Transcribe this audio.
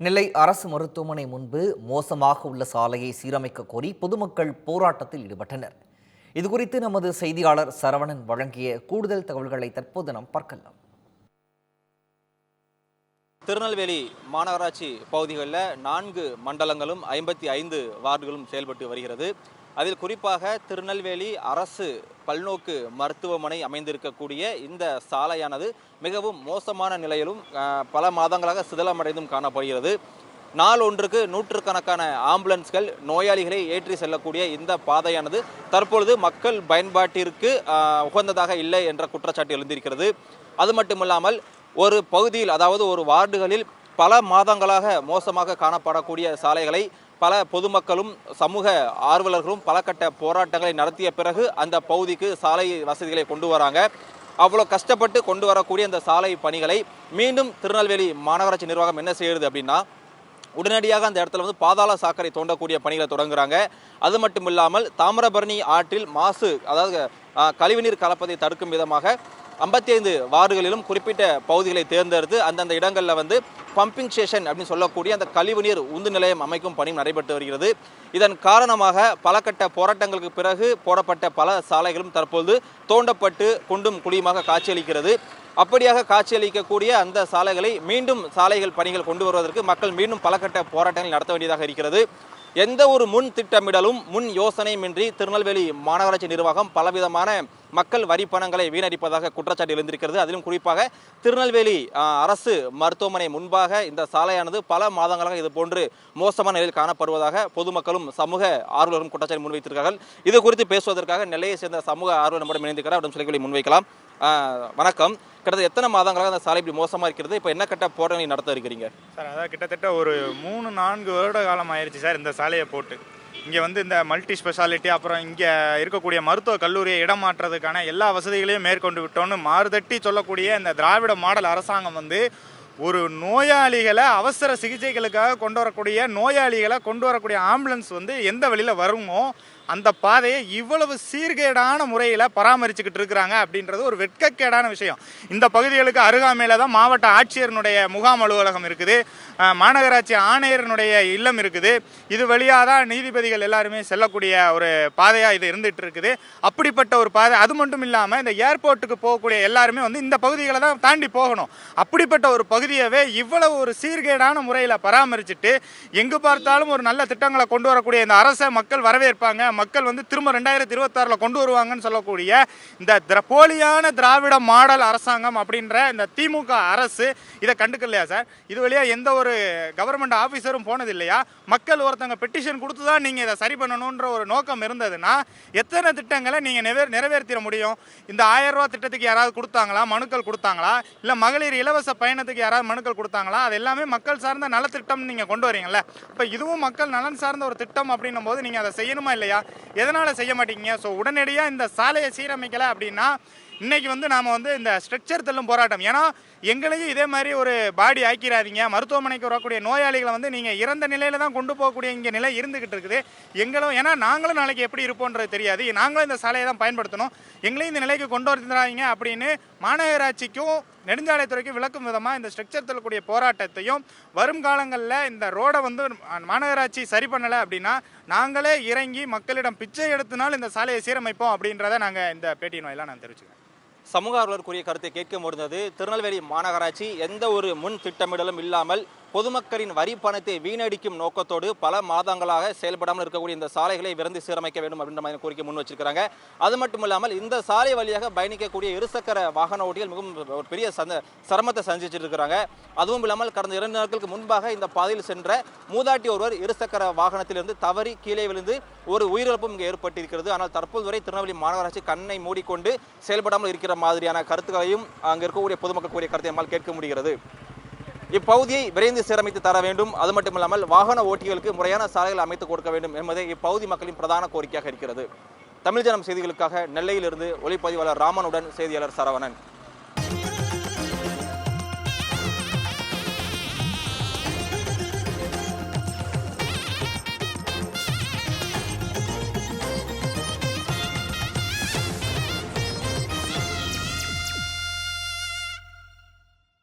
நெல்லை அரசு மருத்துவமனை முன்பு மோசமாக உள்ள சாலையை சீரமைக்க கோரி பொதுமக்கள் போராட்டத்தில் ஈடுபட்டனர். இதுகுறித்து நமது செய்தியாளர் சரவணன் வழங்கிய கூடுதல் தகவல்களை தற்போது நாம் பார்க்கலாம். திருநெல்வேலி மாநகராட்சி பகுதிகளில் நான்கு மண்டலங்களும் ஐம்பத்தி ஐந்து வார்டுகளும் செயல்பட்டு வருகிறது. அதில் குறிப்பாக திருநெல்வேலி அரசு பல்நோக்கு மருத்துவமனை அமைந்திருக்கக்கூடிய இந்த சாலையானது மிகவும் மோசமான நிலையிலும் பல மாதங்களாக சிதலமடைந்தும் காணப்படுகிறது. நாள் ஒன்றுக்கு நூற்றுக்கணக்கான ஆம்புலன்ஸ்கள் நோயாளிகளை ஏற்றி செல்லக்கூடிய இந்த பாதையானது தற்பொழுது மக்கள் பயன்பாட்டிற்கு உகந்ததாக இல்லை என்ற குற்றச்சாட்டு எழுந்திருக்கிறது. அது மட்டுமில்லாமல் ஒரு பகுதியில் அதாவது ஒரு வார்டுகளில் பல மாதங்களாக மோசமாக காணப்படக்கூடிய சாலைகளை பல பொதுமக்களும் சமூக ஆர்வலர்களும் பல கட்ட போராட்டங்களை நடத்திய பிறகு அந்த பகுதிக்கு சாலை வசதிகளை கொண்டு வராங்க. அவ்வளோ கஷ்டப்பட்டு கொண்டு வரக்கூடிய அந்த சாலை பணிகளை மீண்டும் திருநெல்வேலி மாநகராட்சி நிர்வாகம் என்ன செய்யுது அப்படின்னா உடனடியாக அந்த இடத்துல வந்து பாதாள சாக்கடை தோண்டக்கூடிய பணிகளை தொடங்குறாங்க. அது மட்டும் இல்லாமல் தாமிரபரணி ஆற்றில் மாசு அதாவது கழிவுநீர் கலப்பதை தடுக்கும் விதமாக ஐம்பத்தி ஐந்து வார்டுகளிலும் குறிப்பிட்ட பகுதிகளை தேர்ந்தெடுத்து அந்தந்த இடங்களில் வந்து பம்பிங் ஸ்டேஷன் அப்படின்னு சொல்லக்கூடிய அந்த கழிவுநீர் உந்து நிலையம் அமைக்கும் பணியும் நடைபெற்று வருகிறது. இதன் காரணமாக பல கட்ட போராட்டங்களுக்கு பிறகு போடப்பட்ட பல சாலைகளும் தற்போது தோண்டப்பட்டு குண்டும் குழியுமாக காட்சியளிக்கிறது. அப்படியாக காட்சியளிக்கக்கூடிய அந்த சாலைகளை மீண்டும் சாலைகள் பணிகள் கொண்டு வருவதற்கு மக்கள் மீண்டும் பல கட்ட போராட்டங்கள் நடத்த வேண்டியதாக இருக்கிறது. எந்த ஒரு முன் திட்டமிடலும் முன் யோசனையுமின்றி திருநெல்வேலி மாநகராட்சி நிர்வாகம் பலவிதமான மக்கள் வரி பணங்களை வீணடிப்பதாக குற்றச்சாட்டு எழுந்திருக்கிறது. அதிலும் குறிப்பாக திருநெல்வேலி அரசு மருத்துவமனை முன்பாக இந்த சாலையானது பல மாதங்களாக இது போன்று மோசமான நிலையில் காணப்படுவதாக பொதுமக்களும் சமூக ஆர்வலரும் குற்றச்சாட்டு முன்வைத்திருக்கார்கள் இது குறித்து பேசுவதற்காக நெல்லையை சேர்ந்த சமூக ஆர்வலர் நம்மிடம் இணைந்திருக்கிறார். அவரிடம் சொல்லி முன்வைக்கலாம். வணக்கம். கிட்டத்தட்ட எத்தனை மாதங்களாக அந்த சாலை இப்படி மோசமாக இருக்கிறது? இப்போ என்ன கட்ட போராட்டங்களை நடத்த இருக்கிறீங்க? சார் அதான் கிட்டத்தட்ட ஒரு மூணு நான்கு வருட காலம் ஆயிடுச்சு சார் இந்த சாலையை போட்டு. இங்கே வந்து இந்த மல்டி ஸ்பெஷாலிட்டி அப்புறம் இங்கே இருக்கக்கூடிய மருத்துவ கல்லூரியை இடம் மாற்றுறதுக்கான எல்லா வசதிகளையும் மேற்கொண்டு விட்டோன்னு மாறுதட்டி சொல்லக்கூடிய இந்த திராவிட மாடல் அரசாங்கம் வந்து ஒரு நோயாளிகளை அவசர சிகிச்சைகளுக்காக கொண்டு வரக்கூடிய நோயாளிகளை கொண்டு வரக்கூடிய ஆம்புலன்ஸ் வந்து எந்த வழியில் வருமோ அந்த பாதையை இவ்வளவு சீர்கேடான முறையில் பராமரிச்சுக்கிட்டு இருக்கிறாங்க அப்படின்றது ஒரு வெட்கக்கேடான விஷயம். இந்த பகுதிகளுக்கு அருகாமையில் தான் மாவட்ட ஆட்சியரினுடைய முகாம் அலுவலகம் இருக்குது. மாநகராட்சி ஆணையரினுடைய இல்லம் இருக்குது. இது வழியாக தான் நீதிபதிகள் எல்லாருமே செல்லக்கூடிய ஒரு பாதையாக இது இருந்துகிட்டு இருக்குது. அப்படிப்பட்ட ஒரு பாதை அது மட்டும் இல்லாமல் இந்த ஏர்போர்ட்டுக்கு போகக்கூடிய எல்லாருமே வந்து இந்த பகுதிகளை தான் தாண்டி போகணும். அப்படிப்பட்ட ஒரு பகுதி பகுதியவே இவ்வளவு ஒரு சீர்கேடான முறையில் பராமரிச்சுட்டு எங்கு பார்த்தாலும் ஒரு நல்ல திட்டங்களை கொண்டு வரக்கூடிய இந்த அரசை மக்கள் வரவேற்பாங்க. மக்கள் வந்து திரும்ப ரெண்டாயிரத்தி இருபத்தாறில் கொண்டு வருவாங்கன்னு சொல்லக்கூடிய இந்த போலியான திராவிட மாடல் அரசாங்கம் அப்படின்ற இந்த திமுக அரசு இதை கண்டுக்கலையா சார்? இது வழியாக எந்த ஒரு கவர்மெண்ட் ஆஃபீஸரும் போனது இல்லையா? மக்கள் ஒருத்தங்க பெட்டிஷன் கொடுத்து தான் நீங்கள் இதை சரி பண்ணணுன்ற ஒரு நோக்கம் இருந்ததுன்னா எத்தனை திட்டங்களை நீங்கள் நிறைவே நிறைவேற்றிட முடியும்? இந்த ஆயிரம் ரூபா திட்டத்துக்கு யாராவது கொடுத்தாங்களா? மனுக்கள் கொடுத்தாங்களா? இல்லை மகளிர் இலவச பயணத்துக்கு யாராவது மனுக்கள் கொடுத்தாங்களா? அது எல்லாமே மக்கள் சார்ந்த நலத்திட்டம் நீங்கள் கொண்டு வரீங்கல்ல. இப்போ இதுவும் மக்கள் நலன் சார்ந்த ஒரு திட்டம் அப்படின்னும் போது நீங்கள் அதை செய்யணுமா இல்லையா? எதனால் செய்ய மாட்டீங்க? ஸோ உடனடியாக இந்த சாலையை சீரமைக்கலை அப்படின்னா இன்றைக்கி வந்து நாம் வந்து இந்த ஸ்ட்ரக்சர் தள்ளும் போராட்டம். ஏன்னா எங்களையும் இதே மாதிரி ஒரு பாடி ஆக்கிறாதீங்க மருத்துவமனைக்கு வரக்கூடிய நோயாளிகளை வந்து நீங்கள் இறந்த நிலையில் தான் கொண்டு போகக்கூடிய இங்கே நிலை இருந்துகிட்டு இருக்குது. எங்களும் ஏன்னா நாங்களும் நாளைக்கு எப்படி இருப்போன்றது தெரியாது. நாங்களும் இந்த சாலையை தான் பயன்படுத்தணும். எங்களையும் இந்த நிலைக்கு கொண்டு வந்துடாதீங்க அப்படின்னு மாநகராட்சிக்கும் நெடுஞ்சாலைத்துறைக்கு விளக்கும் விதமாக இந்த ஸ்ட்ரக்சர் தள்ளக்கூடிய போராட்டத்தையும் வரும் காலங்களில் இந்த ரோடை வந்து மாநகராட்சி சரி பண்ணலை அப்படின்னா நாங்களே இறங்கி மக்களிடம் பிச்சை எடுத்தினால் இந்த சாலையை சீரமைப்போம் அப்படின்றத நாங்கள் இந்த பேட்டியின் வாயிலாக நான் தெரிவிச்சுக்கிறேன். சமூக ஆர்வலர் கூறிய கருத்தை கேட்க முடிந்தது. திருநெல்வேலி மாநகராட்சி எந்த ஒரு முன் திட்டமிடலும் இல்லாமல் பொதுமக்களின் வரி பணத்தை வீணடிக்கும் நோக்கத்தோடு பல மாதங்களாக செயல்படாமல் இருக்கக்கூடிய இந்த சாலைகளை விரைந்து சீரமைக்க வேண்டும் அப்படின்ற மாதிரி கோரிக்கை முன் வச்சிருக்காங்க அது மட்டும் இல்லாமல் இந்த சாலை வழியாக பயணிக்கக்கூடிய இருசக்கர வாகன ஓட்டிகள் மிகவும் ஒரு பெரிய சந்த சிரமத்தை சந்திச்சிட்டு இருக்கிறாங்க அதுவும் இல்லாமல் கடந்த இரண்டு நாட்களுக்கு முன்பாக இந்த பாதையில் சென்ற மூதாட்டி ஒருவர் இருசக்கர வாகனத்திலிருந்து தவறி கீழே விழுந்து ஒரு உயிரிழப்பும் இங்கே ஏற்பட்டிருக்கிறது. ஆனால் தற்போது வரை திருநெல்வேலி மாநகராட்சி கண்ணை மூடிக்கொண்டு செயல்படாமல் இருக்கிற மாதிரியான கருத்துக்களையும் அங்கே இருக்கக்கூடிய பொதுமக்கள் கூறிய கருத்தை நம்மால் கேட்க முடிகிறது. இப்பகுதியை விரைந்து சீரமைத்து தர வேண்டும். அது மட்டுமில்லாமல் வாகன ஓட்டிகளுக்கு முறையான சாலைகள் அமைத்து கொடுக்க வேண்டும் என்பதே இப்பகுதி மக்களின் பிரதான கோரிக்கையாக இருக்கிறது. தமிழ் ஜனம் செய்திகளுக்காக நெல்லையிலிருந்து ஒளிப்பதிவாளர் ராமனுடன் செய்தியாளர் சரவணன்.